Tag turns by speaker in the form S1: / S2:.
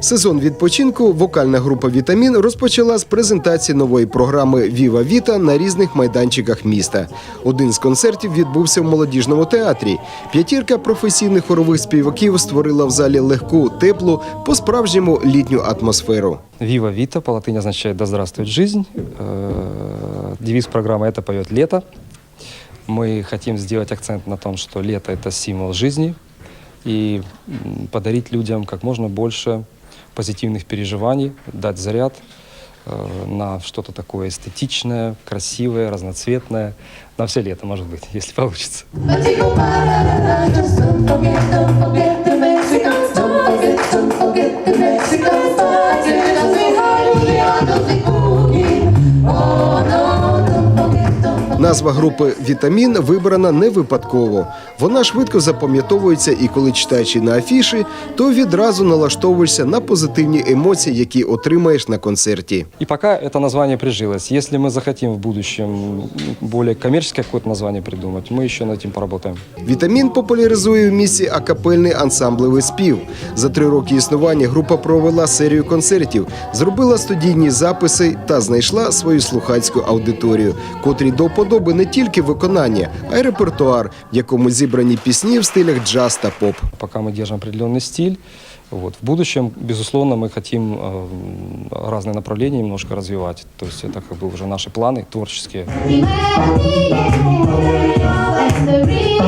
S1: Сезон відпочинку вокальна група Вітамін розпочала з презентації нової програми Віва Віта на різних майданчиках міста. Один з концертів відбувся в молодіжному театрі. П'ятірка професійних хорових співаків створила в залі легку, теплу, по-справжньому літню атмосферу.
S2: Вива Вита по латыни означает «Да здравствует жизнь». Э, Девиз программы «Это поет лето». Мы хотим сделать акцент на том, что лето – это символ жизни, и м, подарить людям как можно больше позитивных переживаний, дать заряд э, на что-то такое эстетичное, красивое, разноцветное. На все лето, может быть, если получится.
S1: Назва групи Вітамін вибрана не випадково. Вона швидко запам'ятовується, і коли читаєш її на афіші, то відразу налаштовуєшся на позитивні емоції, які отримаєш на концерті.
S2: И пока это название прижилось. Если мы захотим в будущем более коммерческое какое-то название придумать, мы еще над этим поработаем.
S1: Вітамін популяризує в місті акапельний ансамблевий спів. За три роки існування група провела серію концертів, зробила студійні записи та знайшла свою слухацьку аудиторію, котрій до вподоби не тільки виконання, а й репертуар, в якому зібрані пісні в стилях джаз та поп.
S2: Пока мы держим определенный стиль. Вот. В будущем, безусловно, мы хотим э, разные направления немножко развивать. То есть это как бы уже наши планы творческие.
S3: Yeah, yeah, yeah.